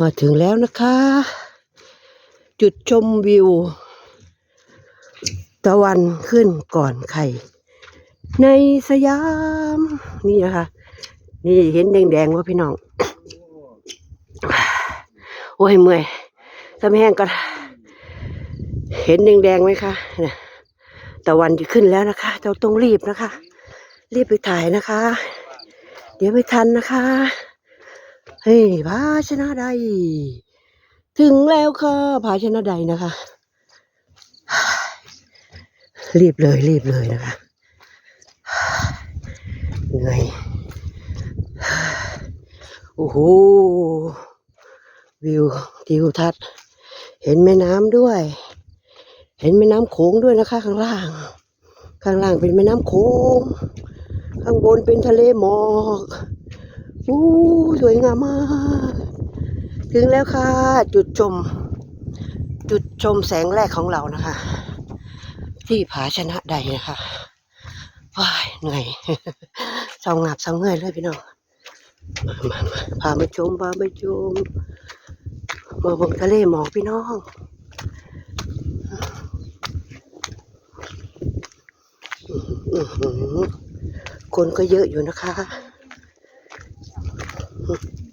มาถึงแล้วนะคะ จุดชมวิว ตะวันขึ้นก่อนไข่ ในสยาม นี่นะคะ นี่เห็นแดงๆว่าพี่น้อง โอ้ยเมื่อยถ้าไม่แห้งก็เห็นแดงๆไหมคะตะวันจะขึ้นแล้วนะคะ เราต้องรีบนะคะ รีบไปถ่ายนะคะ เดี๋ยวไม่ทันนะคะ เฮ้ยภาชนะใด ถึงแล้วค่ะภาชนะใดนะคะ รีบเลยรีบเลยนะคะเหนื่อยโอ้โหวิวทิวทัศน์เห็นแม่น้ำด้วย เห็นแม่น้ำโขงด้วยนะคะ ข้างล่าง ข้างล่างเป็นแม่น้ำโขงข้างบนเป็นทะเลหมอก อู้สวยงามมาก ถึงแล้วค่ะ จุดชม จุดชมแสงแรกของเรานะคะ ที่ผาชนะใดนะคะว้ายเหนื่อยเศร้าหงับเศร้าเงยเลยพี่น้องมามามาพามาชมพามาชมมาบนทะเลหมอกพี่น้องคนก็เยอะอยู่นะคะ perfect.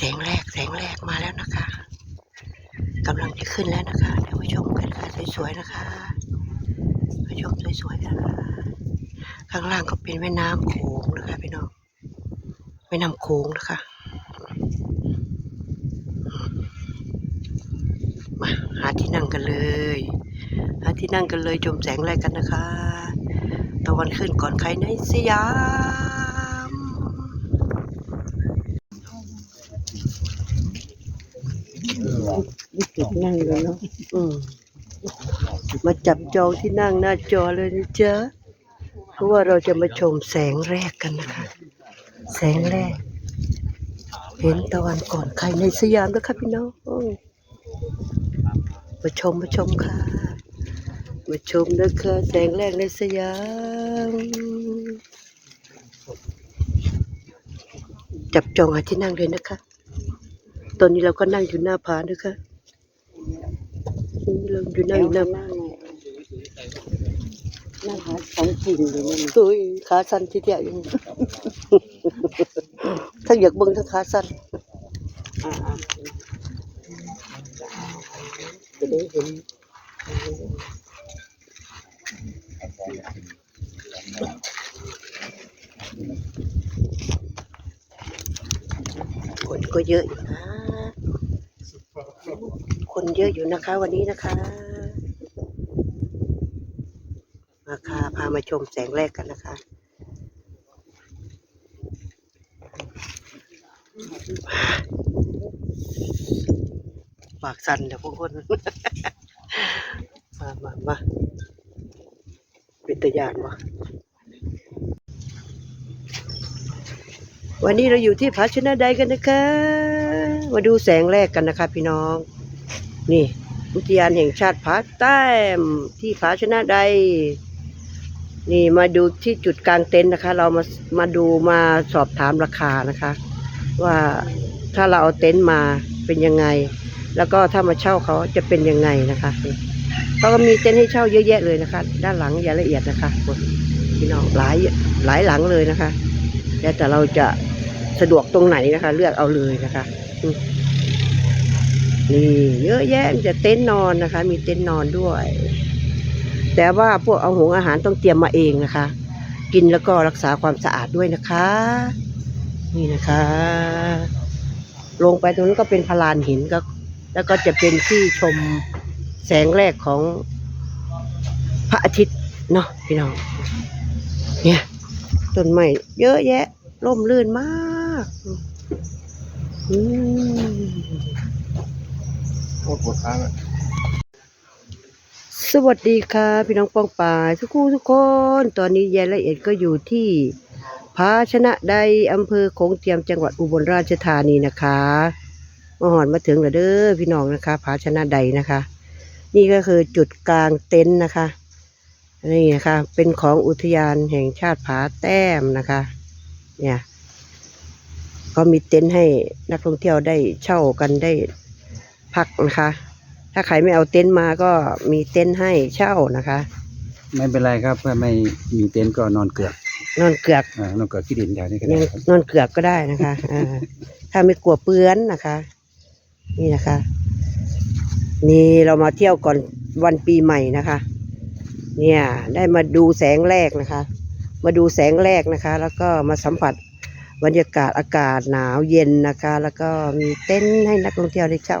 แสงแรกแสงแรกมาแล้วนะคะกำลังจะขึ้นแล้วนะคะ เดี๋ยวมาชมกันค่ะสวยๆนะคะมาชมสวยๆกันะคะข้างล่างก็เป็นแม่น้ำโขงนะคะพี่น้องแม่น้ำโขงนะคะมาหาที่นั่งกันเลยหาที่นั่งกันเลยชมแสงแรกกันนะคะ ตะวันขึ้นก่อนใครในสยาม นี่จุดนั่งเลยเนาะอืมมาจับจองที่นั่งหน้าจอเลยนะจ๊ะเพราะว่าเราจะมาชมแสงแรกกันนะคะ แสงแรก เห็นตะวันก่อนใครในสยามนะคะพี่น้องมาชมมาชมค่ะ มาชมนะคะ แสงแรกในสยามจับจองหาที่นั่งเลยนะคะ ตอนนี้เราก็นั่งอยู่หน้าผานะคะ เราอยู่นั่งอยู่หน้านั่งนั่งหาของกินเลยนี่เฮ้ยขาสั้นทีเดียวยังถ้าอยากเบิ่งทั้งขาสั้นอ่าจะได้เห็นคนก็เยอะอยู่นะ คนเยอะอยู่นะคะวันนี้นะคะ มาค่ะพามาชมแสงแรกกันนะคะปากสั่นเดี๋ยวพวกคน มามามาเป็นตยางวะวันนี้เราอยู่ที่ผาชนะใดกันนะคะ มาดูแสงแรกกันนะคะพี่น้อง นี่ อุทยานแห่งชาติผาแต้มที่ผาชนะใด นี่มาดูที่จุดกลางเต็นท์นะคะ เรามามาดูมาสอบถามราคานะคะ ว่าถ้าเราเอาเต็นท์มาเป็นยังไง แล้วก็ถ้ามาเช่าเขาจะเป็นยังไงนะคะเขาก็มีเต็นท์ให้เช่าเยอะแยะเลยนะคะ ด้านหลังอย่าละเอียดนะคะพี่น้องหลายหลายหลังเลยนะคะ แล้วแต่เราจะสะดวกตรงไหนนะคะ เลือกเอาเลยนะคะ นี่เยอะแยะมีแต่เต็นท์นอนนะคะ มีเต็นท์นอนด้วย แต่ว่าพวกเอาหงอาหารต้องเตรียมมาเองนะคะ กินแล้วก็รักษาความสะอาดด้วยนะคะ นี่นะคะ ลงไปตรงนั้นก็เป็นพลานหินก็ แล้วก็จะเป็นที่ชมแสงแรกของพระอาทิตย์เนาะพี่น้อง เนี่ยต้นไม้เยอะแยะร่มรื่นมาก อืม ตรปวดางสวัสดีค่ะ พี่น้องปองป่าทุกคู่ทุกคน ตอนนี้ยายละเอียดก็อยู่ที่ภาชนะใดอำเภอโขงเจียมจังหวัดอุบลราชธานีนะคะมาหอนมาถึงแล้วเด้อพี่น้องนะคะ ภาชนะใดนะคะ นี่ก็คือจุดกลางเต็นท์นะคะนี่นะคะ เป็นของอุทยานแห่งชาติผาแต้มนะคะ เนี่ยก็มีเต็นท์ให้นักท่องเที่ยวได้เช่ากันได้ พักนะคะ ถ้าใครไม่เอาเต็นท์มาก็มีเต็นท์ให้เช่านะคะ ไม่เป็นไรครับถ้าไม่มีเต็นท์ก็นอนเกือกนอนเกือกอ่านอนเกือกที่ดินแถวนี้ก็นได้อนครับนอนเกือกก็ได้นะคะอ่าถ้าไม่กลัวเปื้อนนะคะ นี่นะคะ นี่เรามาเที่ยวก่อนวันปีใหม่นะคะ เนี่ย ได้มาดูแสงแรกนะคะ มาดูแสงแรกนะคะ แล้วก็มาสัมผัสบรรยากาศอากาศหนาวเย็นนะคะ แล้วก็มีเต็นท์ให้นักท่องเที่ยวได้เช่า